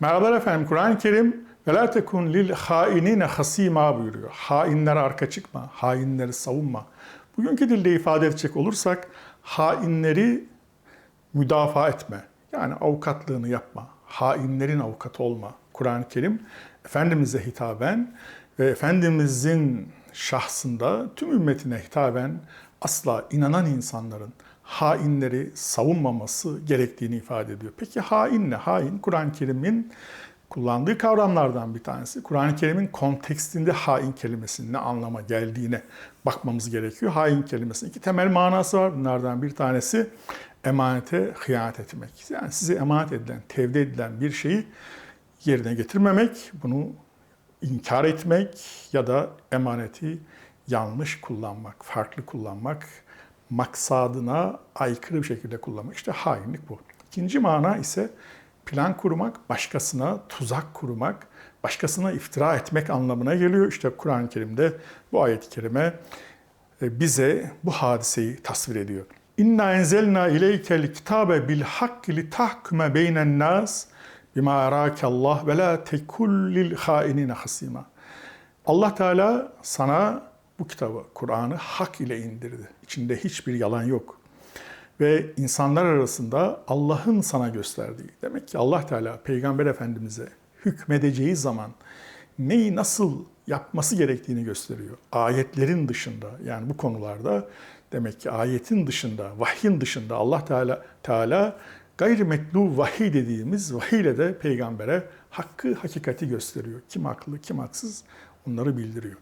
Merhabalar efendim. Kur'an-ı Kerim tekun lil hainine hasima buyuruyor. Hainlere arka çıkma, hainleri savunma. Bugünkü dilde ifade edecek olursak hainleri müdafaa etme. Yani avukatlığını yapma. Hainlerin avukatı olma. Kur'an-ı Kerim Efendimiz'e hitaben ve Efendimiz'in şahsında tüm ümmetine hitaben asla inanan insanların hainleri savunmaması gerektiğini ifade ediyor. Peki hain ne? Hain Kur'an-ı Kerim'in kullandığı kavramlardan bir tanesi. Kur'an-ı Kerim'in kontekstinde hain kelimesinin ne anlama geldiğine bakmamız gerekiyor. Hain kelimesinin iki temel manası var. Bunlardan bir tanesi emanete hıyanet etmek. Yani size emanet edilen, tevdi edilen bir şeyi yerine getirmemek, bunu inkar etmek ya da emaneti yanlış kullanmak, farklı kullanmak, maksadına aykırı bir şekilde kullanmak. İşte hainlik bu. İkinci mana ise plan kurmak, başkasına tuzak kurmak, başkasına iftira etmek anlamına geliyor. İşte Kur'an-ı Kerim'de bu ayet-i kerime e, bize bu hadiseyi tasvir ediyor. İnna enzelna ileykel kitabe bil hakki li tahkume beynen nas bima arakallah ve la tekul lil hainine hasima. Allah Teala sana bu kitabı, Kur'an'ı hak ile indirdi. İçinde hiçbir yalan yok. Ve insanlar arasında Allah'ın sana gösterdiği. Demek ki Allah Teala Peygamber Efendimiz'e hükmedeceği zaman neyi nasıl yapması gerektiğini gösteriyor. Ayetlerin dışında yani bu konularda demek ki ayetin dışında, vahyin dışında Allah Teala Teala gayrimetlu vahiy dediğimiz vahiyle de peygambere hakkı, hakikati gösteriyor. Kim haklı, kim haksız onları bildiriyor.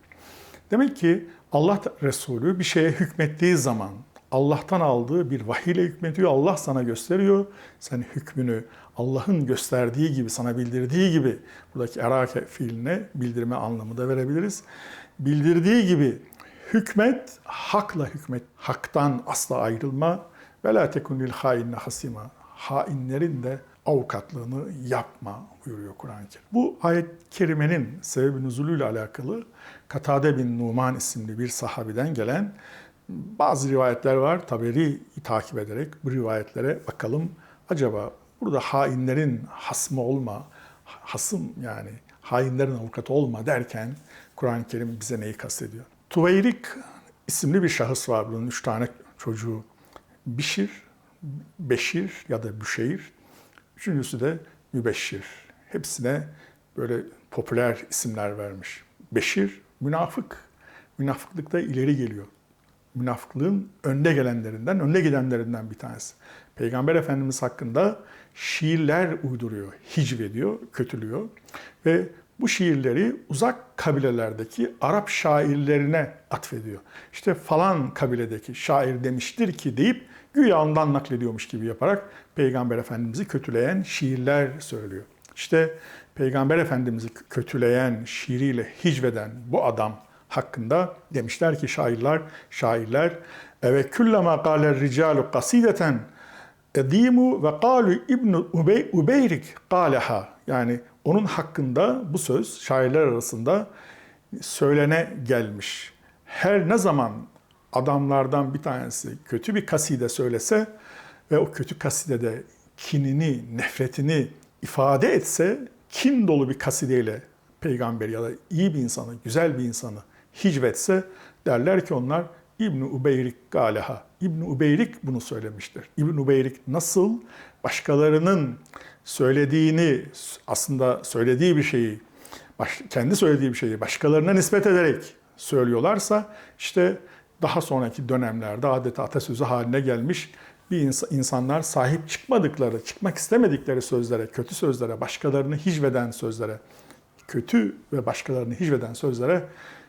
Demek ki Allah Resulü bir şeye hükmettiği zaman Allah'tan aldığı bir vahiyle hükmediyor. Allah sana gösteriyor. Sen hükmünü Allah'ın gösterdiği gibi, sana bildirdiği gibi buradaki erake fiiline bildirme anlamı da verebiliriz. Bildirdiği gibi hükmet, hakla hükmet. Haktan asla ayrılma. Ve la tekunil hainle hasima. Hainlerin de avukatlığını yapma buyuruyor Kur'an-ı Kerim. Bu ayet-i kerimenin sebebi nüzulüyle alakalı Katade bin Numan isimli bir sahabiden gelen bazı rivayetler var. Taberi takip ederek bu rivayetlere bakalım. Acaba burada hainlerin hasmı olma, hasım yani hainlerin avukatı olma derken Kur'an-ı Kerim bize neyi kastediyor? Tuveyrik isimli bir şahıs var. Bunun üç tane çocuğu. Bişir, Beşir ya da Büşeyr. Üçüncüsü de Mübeşşir. Hepsine böyle popüler isimler vermiş. Beşir, münafık. Münafıklıkta ileri geliyor. Münafıklığın önde gelenlerinden, önde gidenlerinden bir tanesi. Peygamber Efendimiz hakkında şiirler uyduruyor, hicvediyor, kötülüyor. Ve bu şiirleri uzak kabilelerdeki Arap şairlerine atfediyor. İşte falan kabiledeki şair demiştir ki deyip güya ondan naklediyormuş gibi yaparak Peygamber Efendimiz'i kötüleyen şiirler söylüyor. İşte Peygamber Efendimiz'i kötüleyen, şiiriyle hicveden bu adam hakkında demişler ki şairler, şairler ve küllema kâler ricalu kasideten edimu ve kalu İbn Ubey, Ubeyrik kâleha yani onun hakkında bu söz şairler arasında söylene gelmiş. Her ne zaman adamlardan bir tanesi kötü bir kaside söylese ve o kötü kasidede kinini, nefretini ifade etse kin dolu bir kasideyle peygamber ya da iyi bir insanı, güzel bir insanı hicvetse derler ki onlar İbn Ubeyrik galeha. İbn Ubeyrik bunu söylemiştir. İbn Ubeyrik nasıl başkalarının söylediğini aslında söylediği bir şeyi kendi söylediği bir şeyi başkalarına nispet ederek söylüyorlarsa işte daha sonraki dönemlerde adeta atasözü haline gelmiş bir ins- insanlar sahip çıkmadıkları, çıkmak istemedikleri sözlere, kötü sözlere, başkalarını hicveden sözlere, kötü ve başkalarını hicveden sözlere,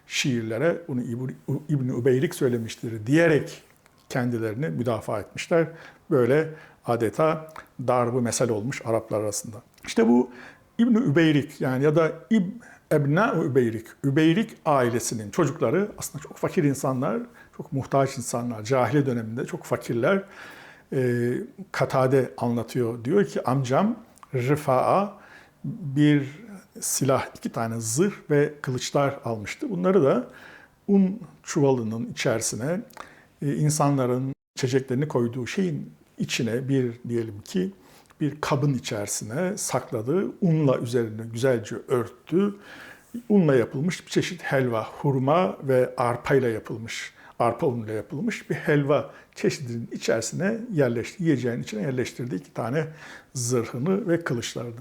şiirlere bunu İbn Ubeylik söylemiştir diyerek kendilerini müdafaa etmişler. Böyle adeta darbu mesel olmuş Araplar arasında. İşte bu İbn Übeyrik yani ya da İb Ebna Übeyrik, Übeyrik ailesinin çocukları aslında çok fakir insanlar, çok muhtaç insanlar. Cahiliye döneminde çok fakirler. E, Katade anlatıyor. Diyor ki amcam Rıfa'a bir silah, iki tane zırh ve kılıçlar almıştı. Bunları da un çuvalının içerisine e, insanların içeceklerini koyduğu şeyin içine bir diyelim ki bir kabın içerisine sakladı. Unla üzerine güzelce örttü. Unla yapılmış bir çeşit helva, hurma ve arpayla yapılmış, arpa unuyla yapılmış bir helva çeşidinin içerisine yerleşti, yiyeceğin içine yerleştirdi iki tane zırhını ve kılıçlarını.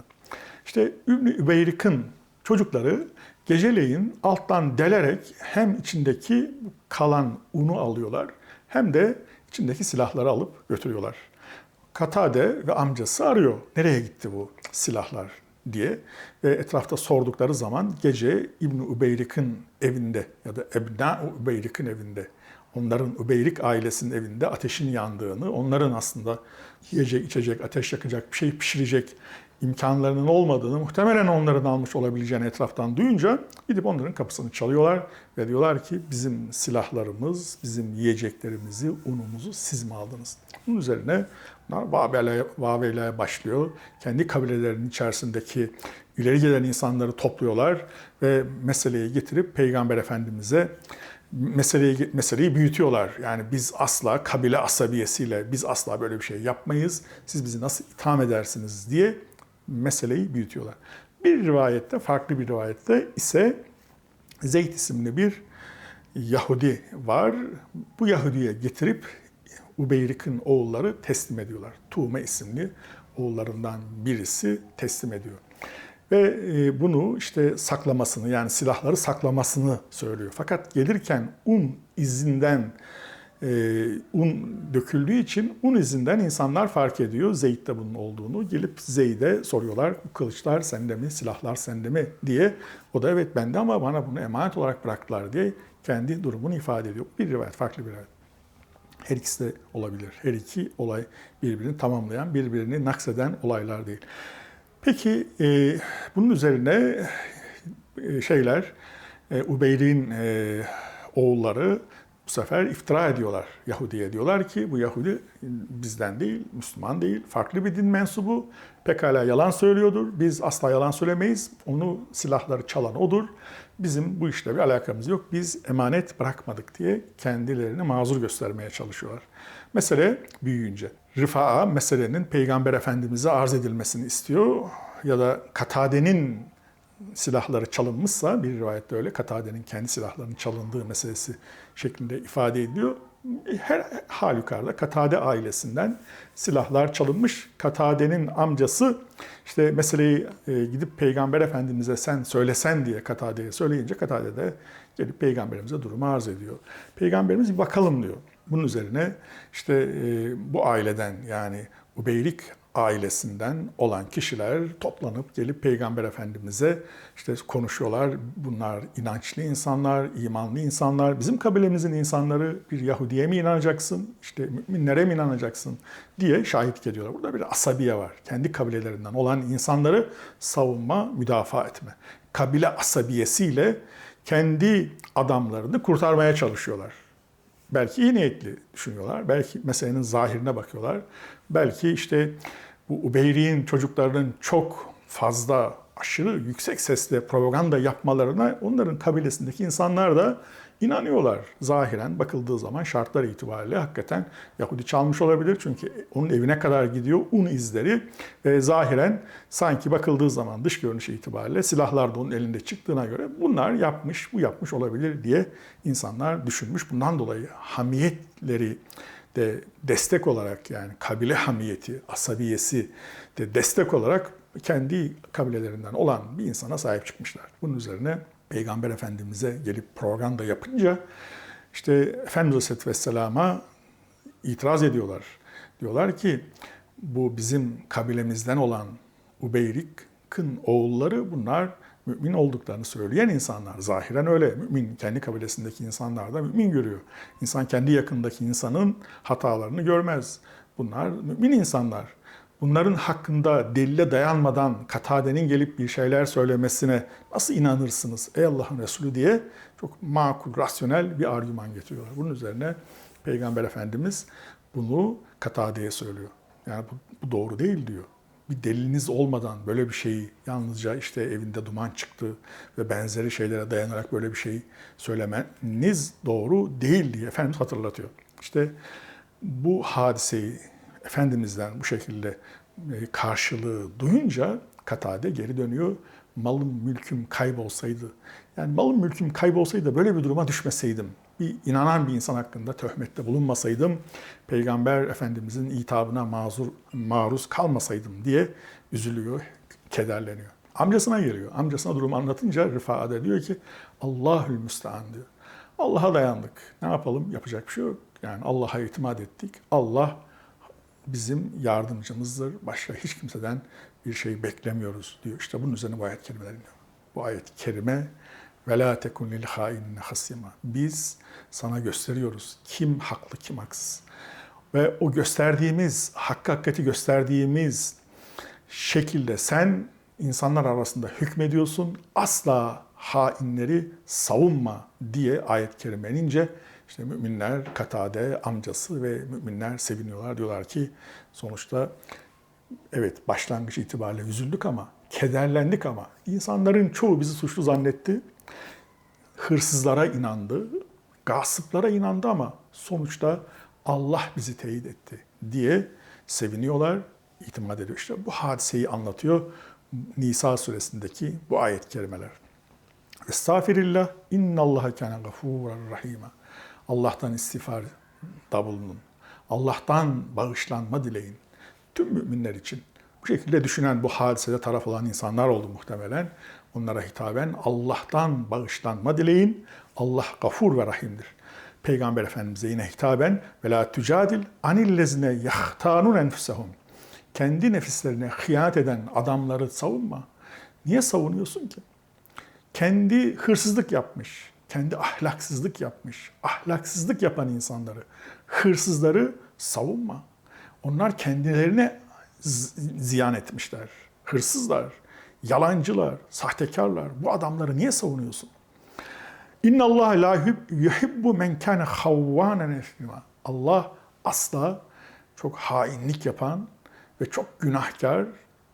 İşte Übni Übeyrik'in çocukları geceleyin alttan delerek hem içindeki kalan unu alıyorlar hem de içindeki silahları alıp götürüyorlar. Katade ve amcası arıyor. Nereye gitti bu silahlar diye ve etrafta sordukları zaman gece İbn Ubeyrik'in evinde ya da Ebna Ubeyrik'in evinde onların Ubeyrik ailesinin evinde ateşin yandığını, onların aslında yiyecek, içecek, ateş yakacak, bir şey pişirecek imkanlarının olmadığını, muhtemelen onların almış olabileceğini etraftan duyunca gidip onların kapısını çalıyorlar ve diyorlar ki bizim silahlarımız, bizim yiyeceklerimizi, unumuzu siz mi aldınız? Bunun üzerine bunlar vaveylaya başlıyor. Kendi kabilelerinin içerisindeki ileri gelen insanları topluyorlar ve meseleyi getirip Peygamber Efendimiz'e meseleyi meseleyi büyütüyorlar. Yani biz asla kabile asabiyesiyle biz asla böyle bir şey yapmayız. Siz bizi nasıl itham edersiniz diye meseleyi büyütüyorlar. Bir rivayette, farklı bir rivayette ise Zeyd isimli bir Yahudi var. Bu Yahudi'ye getirip Ubeyrik'in oğulları teslim ediyorlar. Tuğme isimli oğullarından birisi teslim ediyor. Ve e, bunu işte saklamasını yani silahları saklamasını söylüyor. Fakat gelirken un izinden e, un döküldüğü için un izinden insanlar fark ediyor Zeyd'de bunun olduğunu. Gelip Zeyd'e soruyorlar bu kılıçlar sende mi, silahlar sende mi diye. O da evet bende ama bana bunu emanet olarak bıraktılar diye kendi durumunu ifade ediyor. Bir rivayet, farklı bir rivayet. Her ikisi de olabilir. Her iki olay birbirini tamamlayan, birbirini nakseden olaylar değil. Peki e, bunun üzerine e, şeyler, e, Ubeyr'in e, oğulları bu sefer iftira ediyorlar Yahudi'ye. Diyorlar ki bu Yahudi bizden değil, Müslüman değil, farklı bir din mensubu. Pekala yalan söylüyordur. Biz asla yalan söylemeyiz. Onu silahları çalan odur. Bizim bu işle bir alakamız yok. Biz emanet bırakmadık diye kendilerini mazur göstermeye çalışıyorlar. Mesele büyüyünce. Rıfa'a meselenin Peygamber Efendimiz'e arz edilmesini istiyor. Ya da Katade'nin silahları çalınmışsa bir rivayette öyle Katade'nin kendi silahlarının çalındığı meselesi şeklinde ifade ediliyor. Her halükarda Katade ailesinden silahlar çalınmış. Katade'nin amcası işte meseleyi e, gidip Peygamber Efendimiz'e sen söylesen diye Katade'ye söyleyince Katade de gelip Peygamberimize durumu arz ediyor. Peygamberimiz bir bakalım diyor. Bunun üzerine işte e, bu aileden yani Ubeylik ailesinden olan kişiler toplanıp gelip Peygamber Efendimiz'e işte konuşuyorlar. Bunlar inançlı insanlar, imanlı insanlar. Bizim kabilemizin insanları bir Yahudiye mi inanacaksın, işte müminlere mi inanacaksın diye şahit ediyorlar. Burada bir asabiye var. Kendi kabilelerinden olan insanları savunma, müdafaa etme. Kabile asabiyesiyle kendi adamlarını kurtarmaya çalışıyorlar. Belki iyi niyetli düşünüyorlar. Belki meselenin zahirine bakıyorlar. Belki işte bu Ubeyri'nin çocuklarının çok fazla aşırı yüksek sesle propaganda yapmalarına onların kabilesindeki insanlar da inanıyorlar. Zahiren bakıldığı zaman şartlar itibariyle hakikaten Yahudi çalmış olabilir. Çünkü onun evine kadar gidiyor un izleri. ve zahiren sanki bakıldığı zaman dış görünüş itibariyle silahlar da onun elinde çıktığına göre bunlar yapmış, bu yapmış olabilir diye insanlar düşünmüş. Bundan dolayı hamiyetleri de destek olarak yani kabile hamiyeti, asabiyesi de destek olarak kendi kabilelerinden olan bir insana sahip çıkmışlar. Bunun üzerine Peygamber Efendimiz'e gelip propaganda yapınca işte Efendimiz Aleyhisselatü Vesselam'a itiraz ediyorlar. Diyorlar ki bu bizim kabilemizden olan Ubeyrik'in oğulları bunlar mümin olduklarını söyleyen insanlar. Zahiren öyle. Mümin kendi kabilesindeki insanlar da mümin görüyor. İnsan kendi yakındaki insanın hatalarını görmez. Bunlar mümin insanlar. Bunların hakkında delile dayanmadan Katade'nin gelip bir şeyler söylemesine nasıl inanırsınız ey Allah'ın Resulü diye çok makul, rasyonel bir argüman getiriyorlar. Bunun üzerine Peygamber Efendimiz bunu Katade'ye söylüyor. Yani bu, bu doğru değil diyor bir deliliniz olmadan böyle bir şeyi yalnızca işte evinde duman çıktı ve benzeri şeylere dayanarak böyle bir şey söylemeniz doğru değil diye Efendimiz hatırlatıyor. İşte bu hadiseyi Efendimiz'den bu şekilde e, karşılığı duyunca Katade geri dönüyor. Malım mülküm kaybolsaydı, yani malım mülküm kaybolsaydı böyle bir duruma düşmeseydim, bir inanan bir insan hakkında töhmette bulunmasaydım, Peygamber Efendimizin itabına mazur, maruz kalmasaydım diye üzülüyor, kederleniyor. Amcasına geliyor. Amcasına durumu anlatınca Rıfa'da diyor ki Allahül Müstean diyor. Allah'a dayandık. Ne yapalım? Yapacak bir şey yok. Yani Allah'a itimat ettik. Allah bizim yardımcımızdır. Başka hiç kimseden bir şey beklemiyoruz diyor. İşte bunun üzerine bu ayet kelimeler iniyor. Bu ayet-i kerime ve la tekun lil hainine hasima. Biz sana gösteriyoruz kim haklı kim haksız. Ve o gösterdiğimiz, hakkı hakikati gösterdiğimiz şekilde sen insanlar arasında hükmediyorsun. Asla hainleri savunma diye ayet-i kerime inince işte müminler Katade amcası ve müminler seviniyorlar. Diyorlar ki sonuçta evet başlangıç itibariyle üzüldük ama kederlendik ama insanların çoğu bizi suçlu zannetti. Hırsızlara inandı, gasıplara inandı ama sonuçta Allah bizi teyit etti diye seviniyorlar, itimat ediyor. İşte bu hadiseyi anlatıyor Nisa suresindeki bu ayet-i kerimeler. Estağfirillah, innallaha kâne gafûran rahîmâ. Allah'tan istiğfar da bulunun. Allah'tan bağışlanma dileyin. Tüm müminler için. Bu şekilde düşünen, bu hadisede taraf olan insanlar oldu muhtemelen. Onlara hitaben Allah'tan bağışlanma dileyin. Allah gafur ve rahimdir. Peygamber Efendimiz'e yine hitaben ve la tücadil anillezine yahtanun enfusehum. Kendi nefislerine hıyanet eden adamları savunma. Niye savunuyorsun ki? Kendi hırsızlık yapmış, kendi ahlaksızlık yapmış, ahlaksızlık yapan insanları, hırsızları savunma. Onlar kendilerine ziyan etmişler. Hırsızlar, yalancılar, sahtekarlar. Bu adamları niye savunuyorsun? İnna Allah la yuhibbu men kana havvanen. Allah asla çok hainlik yapan ve çok günahkar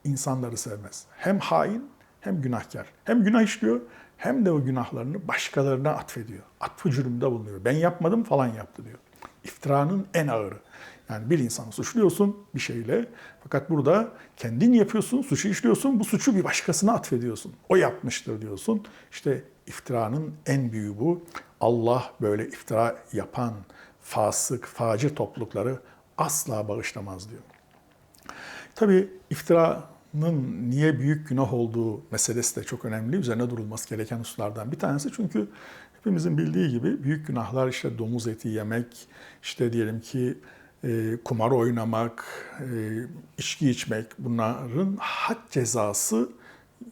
insanları sevmez. Hem hain hem günahkar. Hem günah işliyor hem de o günahlarını başkalarına atfediyor. Atfı cürümde bulunuyor. Ben yapmadım falan yaptı diyor. İftiranın en ağırı. Yani bir insanı suçluyorsun bir şeyle fakat burada kendin yapıyorsun, suçu işliyorsun, bu suçu bir başkasına atfediyorsun. O yapmıştır diyorsun. İşte iftiranın en büyüğü bu. Allah böyle iftira yapan fasık, facir toplulukları asla bağışlamaz diyor. Tabi iftiranın niye büyük günah olduğu meselesi de çok önemli. Üzerine durulması gereken hususlardan bir tanesi. Çünkü hepimizin bildiği gibi büyük günahlar işte domuz eti yemek, işte diyelim ki e, kumar oynamak, e, içki içmek bunların had cezası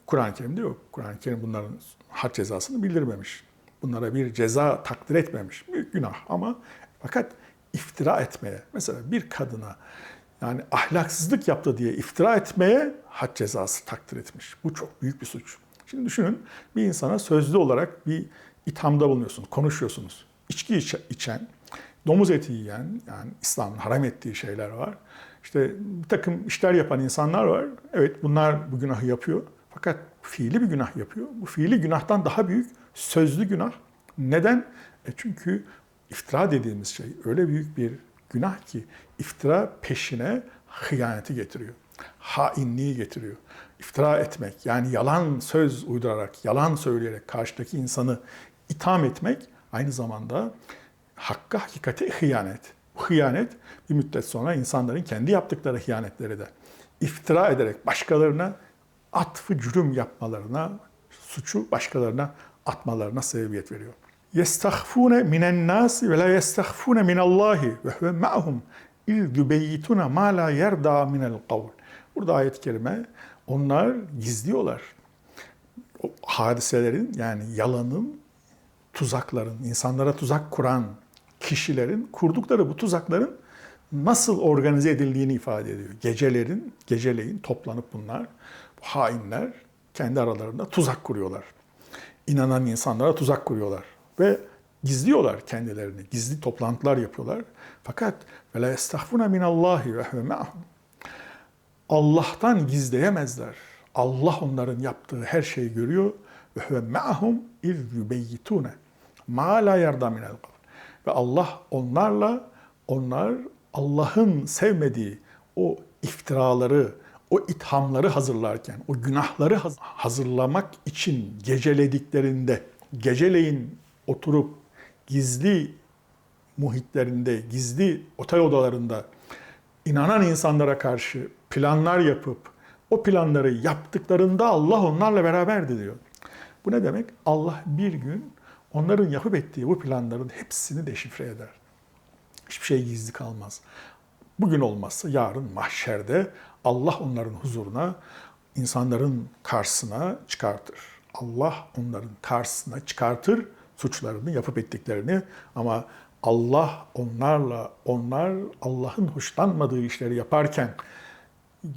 Kur'an-ı Kerim'de yok. Kur'an-ı Kerim bunların had cezasını bildirmemiş. Bunlara bir ceza takdir etmemiş. Büyük günah ama fakat iftira etmeye, mesela bir kadına yani ahlaksızlık yaptı diye iftira etmeye had cezası takdir etmiş. Bu çok büyük bir suç. Şimdi düşünün bir insana sözlü olarak bir ithamda bulunuyorsunuz, konuşuyorsunuz. İçki içen, domuz eti yiyen, yani İslam'ın haram ettiği şeyler var. İşte bir takım işler yapan insanlar var. Evet bunlar bu günahı yapıyor. Fakat fiili bir günah yapıyor. Bu fiili günahtan daha büyük sözlü günah. Neden? E çünkü iftira dediğimiz şey öyle büyük bir günah ki iftira peşine hıyaneti getiriyor. Hainliği getiriyor. İftira etmek yani yalan söz uydurarak, yalan söyleyerek karşıdaki insanı itham etmek aynı zamanda hakka hakikate hıyanet. Bu hıyanet bir müddet sonra insanların kendi yaptıkları hıyanetleri de iftira ederek başkalarına atfı cürüm yapmalarına, suçu başkalarına atmalarına sebebiyet veriyor yestahfune minen nasi ve la yestahfune minallahi ve huve ma'hum iz yübeyyituna ma la yerda minel kavl. Burada ayet-i onlar gizliyorlar. O hadiselerin yani yalanın, tuzakların, insanlara tuzak kuran kişilerin kurdukları bu tuzakların nasıl organize edildiğini ifade ediyor. Gecelerin, geceleyin toplanıp bunlar, bu hainler kendi aralarında tuzak kuruyorlar. İnanan insanlara tuzak kuruyorlar ve gizliyorlar kendilerini. Gizli toplantılar yapıyorlar. Fakat ve la estahfuna min Allahi ve. Allah'tan gizleyemezler. Allah onların yaptığı her şeyi görüyor. Ve huve ma'hum iz yubeyyitune ma la yarda Ve Allah onlarla onlar Allah'ın sevmediği o iftiraları, o ithamları hazırlarken, o günahları haz- hazırlamak için gecelediklerinde, geceleyin oturup gizli muhitlerinde, gizli otel odalarında inanan insanlara karşı planlar yapıp o planları yaptıklarında Allah onlarla beraberdi diyor. Bu ne demek? Allah bir gün onların yapıp ettiği bu planların hepsini deşifre eder. Hiçbir şey gizli kalmaz. Bugün olmazsa yarın mahşerde Allah onların huzuruna, insanların karşısına çıkartır. Allah onların karşısına çıkartır suçlarını yapıp ettiklerini ama Allah onlarla, onlar Allah'ın hoşlanmadığı işleri yaparken,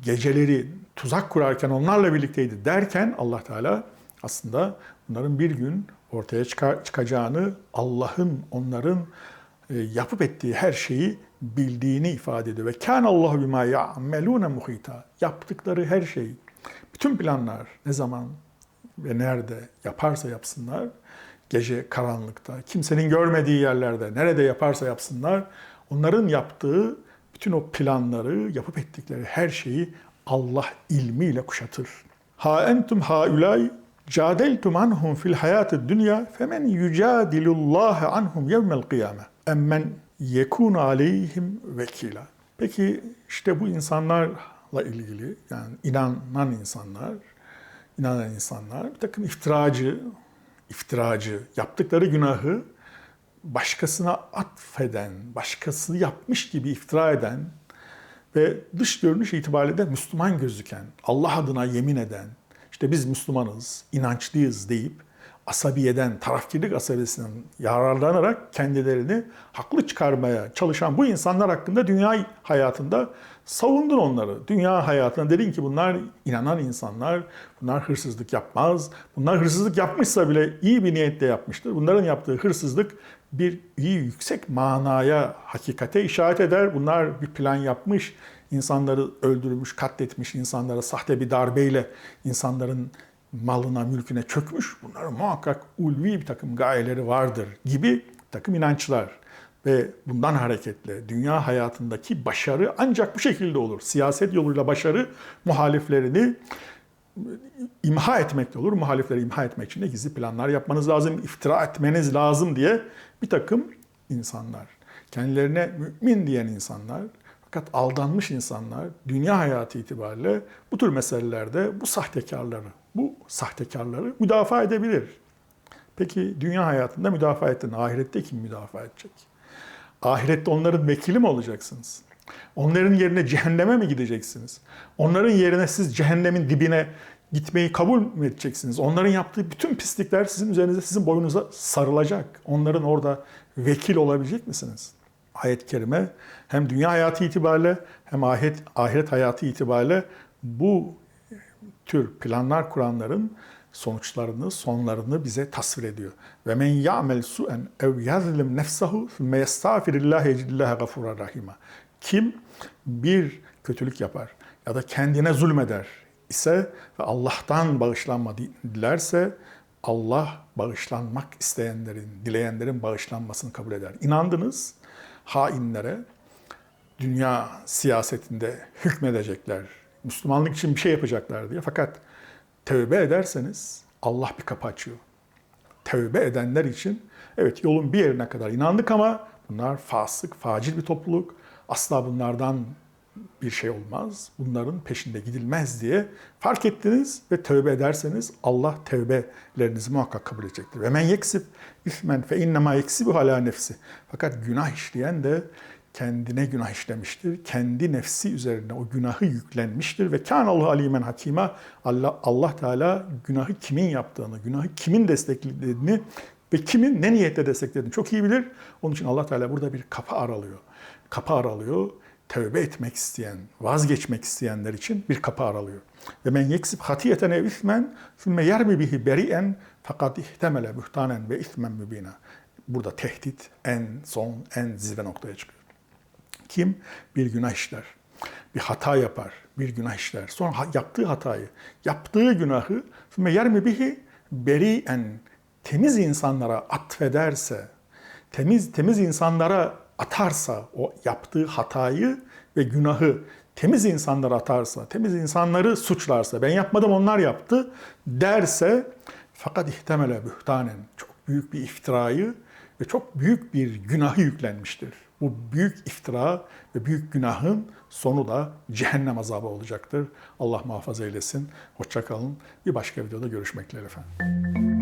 geceleri tuzak kurarken onlarla birlikteydi derken Allah Teala aslında bunların bir gün ortaya çıkacağını, Allah'ın onların e, yapıp ettiği her şeyi bildiğini ifade ediyor. Ve kan Allahu bima ya'melune muhita. Yaptıkları her şey, bütün planlar ne zaman ve nerede yaparsa yapsınlar, gece karanlıkta, kimsenin görmediği yerlerde, nerede yaparsa yapsınlar, onların yaptığı bütün o planları, yapıp ettikleri her şeyi Allah ilmiyle kuşatır. Ha entum haulay cadeltum anhum fil hayatid dünya femen yucadilullah anhum yevmel kıyame emmen yekun aleyhim vekila. Peki işte bu insanlarla ilgili yani inanan insanlar, inanan insanlar bir takım iftiracı, iftiracı, yaptıkları günahı başkasına atfeden, başkası yapmış gibi iftira eden ve dış görünüş itibariyle de Müslüman gözüken, Allah adına yemin eden, işte biz Müslümanız, inançlıyız deyip asabiyeden, tarafkirlik asabiyesinden yararlanarak kendilerini haklı çıkarmaya çalışan bu insanlar hakkında dünya hayatında savundun onları. Dünya hayatında dedin ki bunlar inanan insanlar, bunlar hırsızlık yapmaz. Bunlar hırsızlık yapmışsa bile iyi bir niyetle yapmıştır. Bunların yaptığı hırsızlık bir iyi yüksek manaya, hakikate işaret eder. Bunlar bir plan yapmış, insanları öldürmüş, katletmiş, insanlara sahte bir darbeyle insanların malına, mülküne çökmüş. Bunların muhakkak ulvi bir takım gayeleri vardır gibi takım inançlar. Ve bundan hareketle dünya hayatındaki başarı ancak bu şekilde olur. Siyaset yoluyla başarı muhaliflerini imha etmekte olur. Muhalifleri imha etmek için de gizli planlar yapmanız lazım, iftira etmeniz lazım diye bir takım insanlar. Kendilerine mümin diyen insanlar, fakat aldanmış insanlar dünya hayatı itibariyle bu tür meselelerde bu sahtekarları, bu sahtekarları müdafaa edebilir. Peki dünya hayatında müdafaa ettin, ahirette kim müdafaa edecek? Ahirette onların vekili mi olacaksınız? Onların yerine cehenneme mi gideceksiniz? Onların yerine siz cehennemin dibine gitmeyi kabul mü edeceksiniz? Onların yaptığı bütün pislikler sizin üzerinize, sizin boyunuza sarılacak. Onların orada vekil olabilecek misiniz? Ayet-i kerime hem dünya hayatı itibariyle hem ahiret, ahiret hayatı itibariyle bu tür planlar kuranların sonuçlarını, sonlarını bize tasvir ediyor. Ve men ya'mel su'en ev yazlim nefsahu thumme yestağfirillah yecidillah gafura rahima. Kim bir kötülük yapar ya da kendine zulmeder ise ve Allah'tan bağışlanma dilerse Allah bağışlanmak isteyenlerin, dileyenlerin bağışlanmasını kabul eder. İnandınız hainlere dünya siyasetinde hükmedecekler, Müslümanlık için bir şey yapacaklar diye. Fakat tövbe ederseniz Allah bir kapı açıyor. Tövbe edenler için evet yolun bir yerine kadar inandık ama bunlar fasık, facil bir topluluk. Asla bunlardan bir şey olmaz. Bunların peşinde gidilmez diye fark ettiniz ve tövbe ederseniz Allah tövbelerinizi muhakkak kabul edecektir. Ve men yeksib ismen fe innema yeksibu ala nefsi. Fakat günah işleyen de kendine günah işlemiştir. Kendi nefsi üzerine o günahı yüklenmiştir ve kan Allah alimen hakima Allah Allah Teala günahı kimin yaptığını, günahı kimin desteklediğini ve kimin ne niyetle desteklediğini çok iyi bilir. Onun için Allah Teala burada bir kapı aralıyor. Kapı aralıyor. Tövbe etmek isteyen, vazgeçmek isteyenler için bir kapı aralıyor. Ve men yeksib hatiyeten ev ismen sümme yermi bihi beri'en fakat ihtemele buhtanen ve ismen mübina. Burada tehdit en son, en zirve noktaya çıkıyor. Kim bir günah işler, bir hata yapar, bir günah işler. Sonra yaptığı hatayı, yaptığı günahı yer mi bihi beri'en temiz insanlara atfederse, temiz temiz insanlara atarsa o yaptığı hatayı ve günahı temiz insanları atarsa, temiz insanları suçlarsa, ben yapmadım onlar yaptı derse fakat ihtemele bühtanen çok büyük bir iftirayı ve çok büyük bir günahı yüklenmiştir. Bu büyük iftira ve büyük günahın sonu da cehennem azabı olacaktır. Allah muhafaza eylesin. Hoşça kalın. Bir başka videoda görüşmek dileğiyle efendim.